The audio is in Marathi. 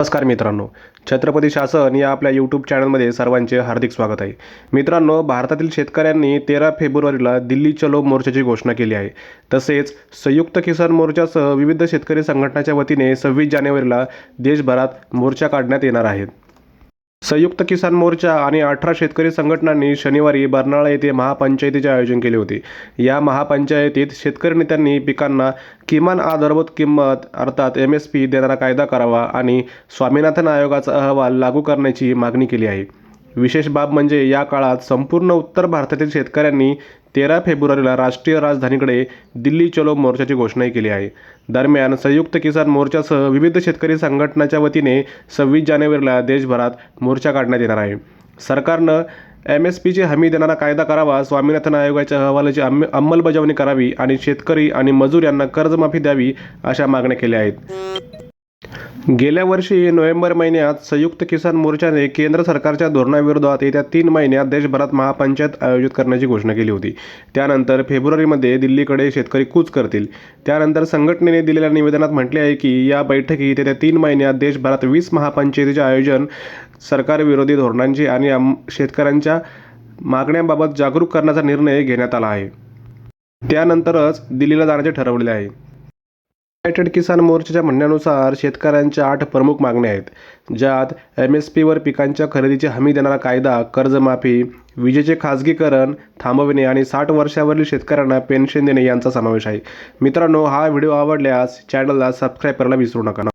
नमस्कार मित्रांनो. छत्रपती शासन या आपल्या यूट्यूब चॅनलमध्ये सर्वांचे हार्दिक स्वागत आहे. मित्रांनो भारतातील शेतकऱ्यांनी तेरा फेब्रुवारीला दिल्ली चलो मोर्चाची घोषणा केली आहे. तसेच संयुक्त किसान मोर्चासह विविध शेतकरी संघटनाच्या वतीने सव्वीस जानेवारीला देशभरात मोर्चा काढण्यात येणार आहेत संयुक्त किसान मोर्चा आणि अठरा शेतकरी संघटनांनी शनिवारी बर्नाळा येथे महापंचायतीचे आयोजन केले होते. या महापंचायतीत शेतकरी नेत्यांनी पिकांना किमान आधारभूत किंमत अर्थात एम एस पी देणारा कायदा करावा आणि स्वामीनाथन आयोगाचा अहवाल लागू करण्याची मागणी केली आहे. विशेष बाब म्हणजे या काळात संपूर्ण उत्तर भारतातील शेतकऱ्यांनी तेरा फेब्रुवारीला राष्ट्रीय राजधानीकडे दिल्ली चलो मोर्चाची घोषणाही केली आहे. दरम्यान संयुक्त किसान मोर्चासह विविध शेतकरी संघटनाच्या वतीने सव्वीस जानेवारीला देशभरात मोर्चा काढण्यात येणार आहे. सरकारनं एम एस पीची हमी देणारा कायदा करावा स्वामीनाथन आयोगाच्या अहवालाची अंम अंमलबजावणी करावी आणि शेतकरी आणि मजूर यांना कर्जमाफी द्यावी अशा मागण्या केल्या आहेत. गेल्या वर्षी नोव्हेंबर महिन्यात संयुक्त किसान मोर्चाने केंद्र सरकारच्या धोरणाविरोधात येत्या तीन महिन्यात देशभरात महापंचायत आयोजित करण्याची घोषणा केली होती. त्यानंतर फेब्रुवारीमध्ये दिल्लीकडे शेतकरी कूच करतील. त्यानंतर संघटनेने दिलेल्या निवेदनात म्हटले आहे की या बैठकीत येत्या तीन महिन्यात देशभरात वीस महापंचायतीचे आयोजन सरकारविरोधी धोरणांची आणि आम- शेतकऱ्यांच्या मागण्यांबाबत जागरूक करण्याचा निर्णय घेण्यात आला आहे. त्यानंतरच दिल्लीला जाण्याचे ठरवलेले आहे. युनायटेड किसान मोर्चाच्या म्हणण्यानुसार शेतकऱ्यांच्या आठ प्रमुख मागण्या आहेत ज्यात एम एस पीवर पिकांच्या खरेदीची हमी देणारा कायदा कर्जमाफी विजेचे खाजगीकरण थांबविणे आणि साठ वर्षावरील शेतकऱ्यांना पेन्शन देणे यांचा समावेश आहे. मित्रांनो हा व्हिडिओ आवडल्यास चॅनलला सबस्क्राईब करायला विसरू नका.